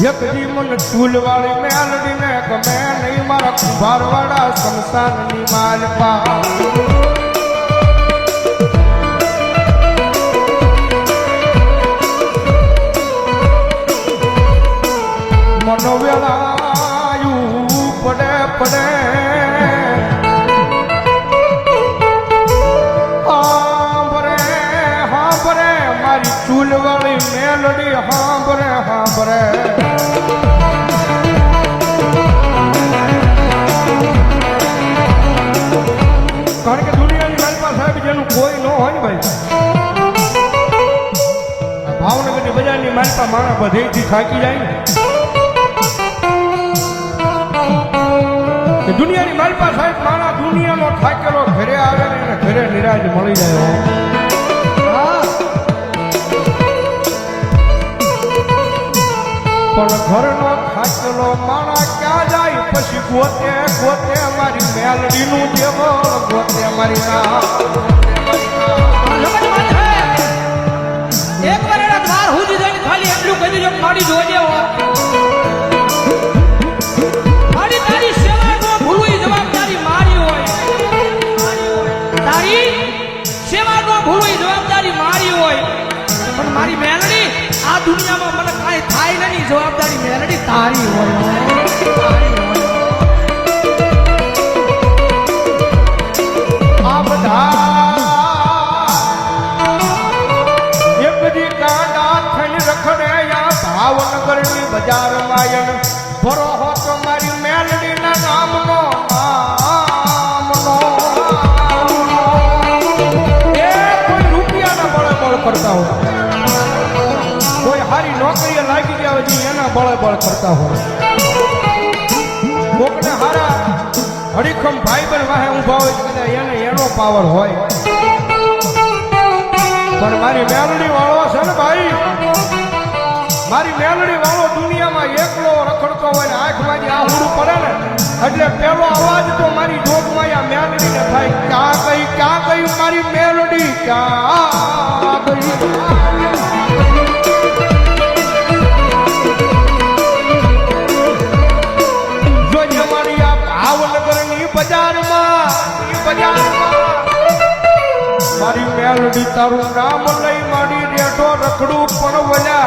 એકજી મન ચૂલવાળી મેલડીને ગમે નહીં મારા કુંભારવાળા સંસારની માલપા મનો વેળાયું માણા બધેથી થાકી જાય. ને દુનિયાની માલપા સાહેબ માણા દુનિયાનો થાકેલો ઘરે આવે ને એને ઘરે નિરાજ મળી જાય. પણ ઘરનો થાકેલો માણા ક્યાં જાય? પછી ગોતે ગોતે મારી મેલડીનું દેવળ ગોતે મારી ના. કે મારી જોજે મારી તારી સેવા નો ભૂલવું, જવાબદારી મારી હોય. તારી સેવા નો ભૂલવું, જવાબદારી મારી હોય. પણ મારી મેલડી, આ દુનિયામાં મને કાંઈ થાય નહીં, જવાબદારી મેલડી તારી હોય. તારી બજારમાં એન ભરો હો તો મારી મેલડીના નામનો કરતા હોય. કોઈ સારી નોકરીએ લાગી ગયા હોય એના બળે કરતા હોય. કોકને હારા હરીખમ ભાઈબંધ વાહે ઊભા હોય કદાચ એને એનો પાવર હોય. પણ મારી મેલડી વાળો છે ને ભાઈ મારી મેલડી વાળો દુનિયામાં એકલો રખડતો હોય ને આંખમાંથી આહુડું પડે ને, એટલે પેલો અવાજ તો મારી જોગમાં આ મેલડીને થાય, ક્યાં ગઈ ક્યાં ગઈ મારી મેલડી? ક્યાં ગઈ? મારી મેલડી તારું નામ લઈ મારી રેઠો રખડું પણ વળ્યા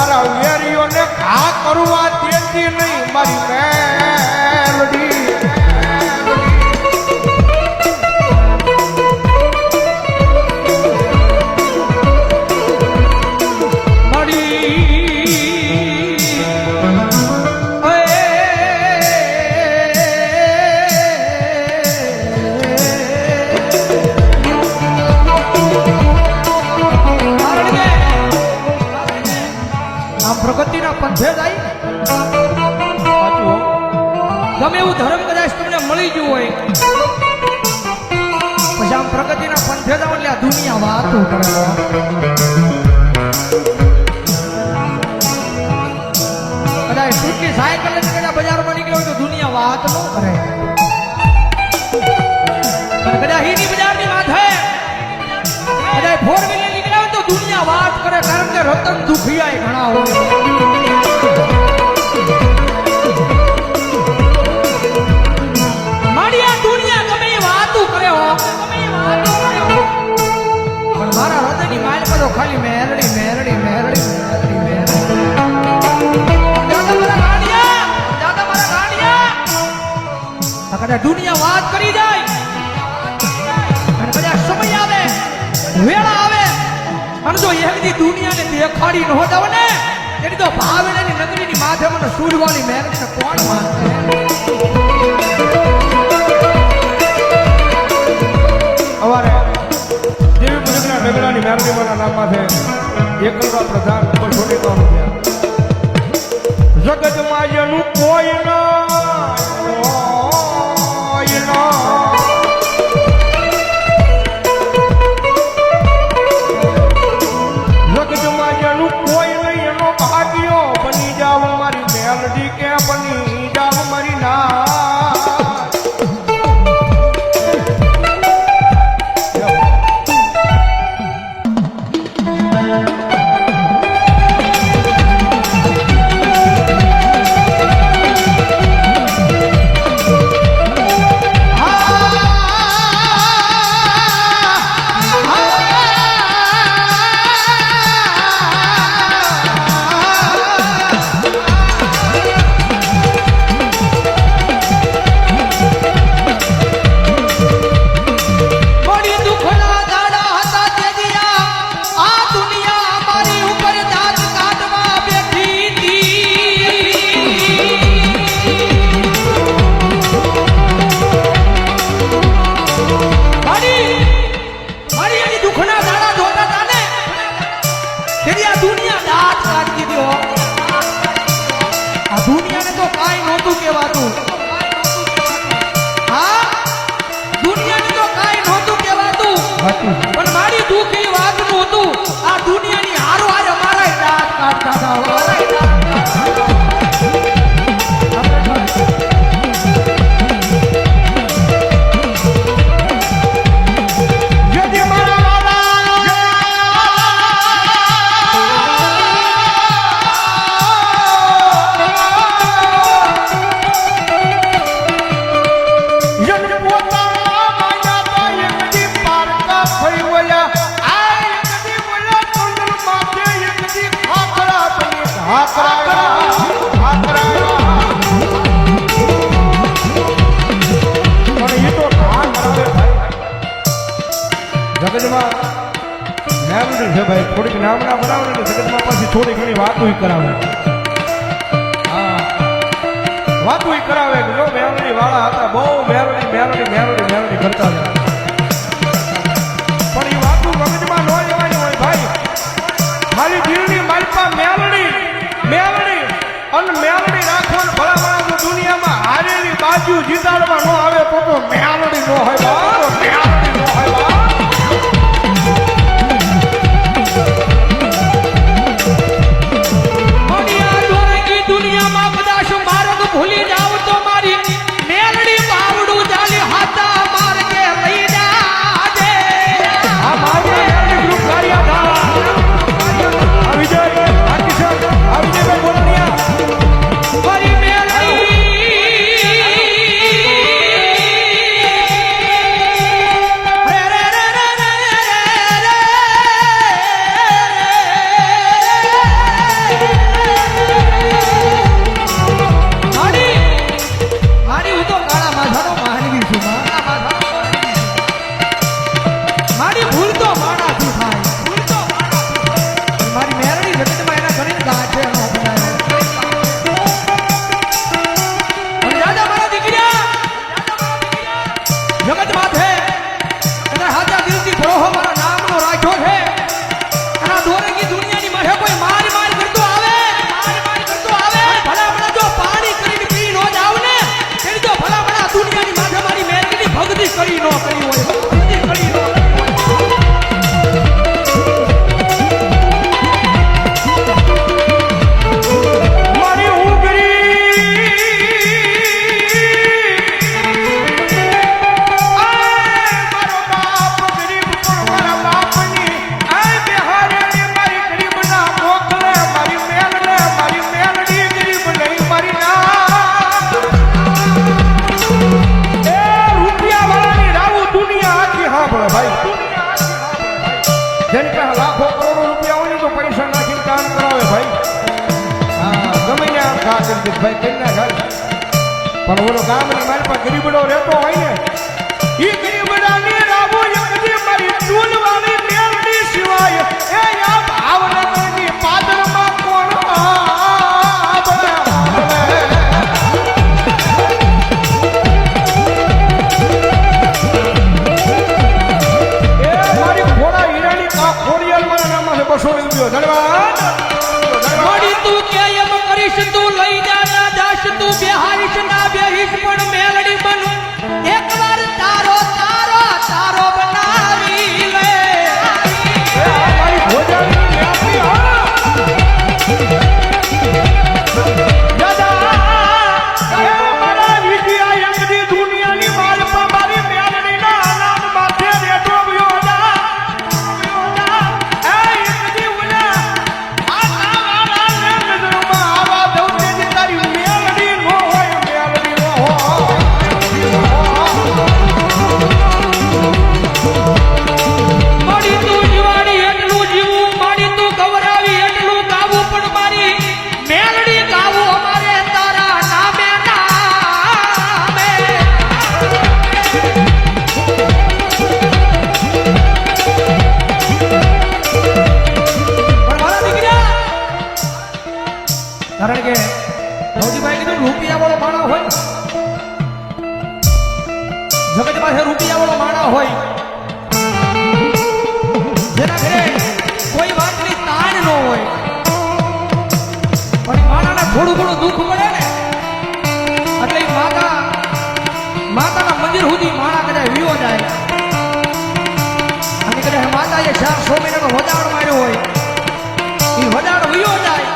મારા વેરીઓને ઘા કરવા દેતી નહીં મારી મેલડી. દુનિયા વાતો કદાચ ટૂંકી સાયકલ કદાચ બજારમાં નીકળ્યો તો દુનિયા વાત ન કરે કદાચ હીની બજારની માથે કદાચ ફોર વ્હીલર નીકળ્યા તો દુનિયા વાત કરે કારણ કે રતન દુખિયા ઘણા હોય આ દુનિયા વાત કરી જાય. અને બધા સમય આવે, વેળા આવે. અને જો એમની દુનિયાને દેખાડી ન હોતા ને એની તો ભાવેણાની નગરીની માથે મને સૂરવાળી મેરડીને કોણ માનશે? થોડી ઘણી વાતો કરાવે. વાતો કરાવે જો મેરણી વાળા હતા, બહુ મેરણી મેરણી મેરણી મેરણી કરતા હતા. પણ એ વાતો મગજમાં ન જવાની હોય ભાઈ. મારી દિલની માલપા મેરણી મેરણી અને મેરણી રાખવાનું ભલામણા તો દુનિયામાં હારેલી બાજુ જીતાડવા ન આવે તો તો મેરણી ન હોય. મેરણી રૂપિયા માણા હોય? જગત પાસે રૂપિયા વાળો માણા હોય? જેના ઘરે કોઈ વાતની તાણ ન હોય. પણ માણાને થોડું ઘણું દુઃખ મળે ને, એટલે માતા, માતાના મંદિર સુધી માણા કદાચ વિયો જાય. અને કદાચ માતાએ ચાર સો મહિનાનો વધારો માર્યો હોય, એ વધારો વિયો જાય.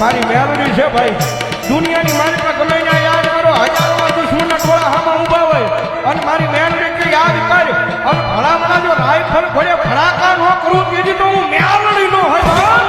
મારી મેલડી છે ભાઈ. દુનિયાની મારી પર ગમે ના યાદ કરો હજારો દુશ્મનના ટોળા હામાં ઊભા હોય. અને મારી મેલડી કે યાદ કર. અને ભલામણા જો રાઈફલ ઘોડે ફડાકા ન કરું, તેથી તો હું મેલડી નો હોય.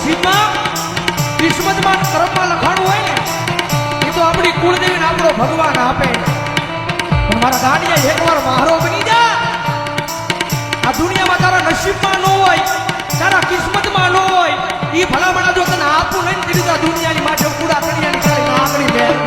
નસીબમાં કિસ્મતમાં કર્મમાં લખાણું હોય ને, એ તો આપણી કુળદેવીને આપણો ભગવાન આપે. પણ મારા દાંડિયા એકવાર મારો બની જા. આ દુનિયામાં તારા નસીબમાં ન હોય, તારા કિસ્મતમાં ન હોય. એ ભલામણા જો તને આપવું નહીં દીધું દુનિયાની માટે કુડા કડિયાની ચાલી જાય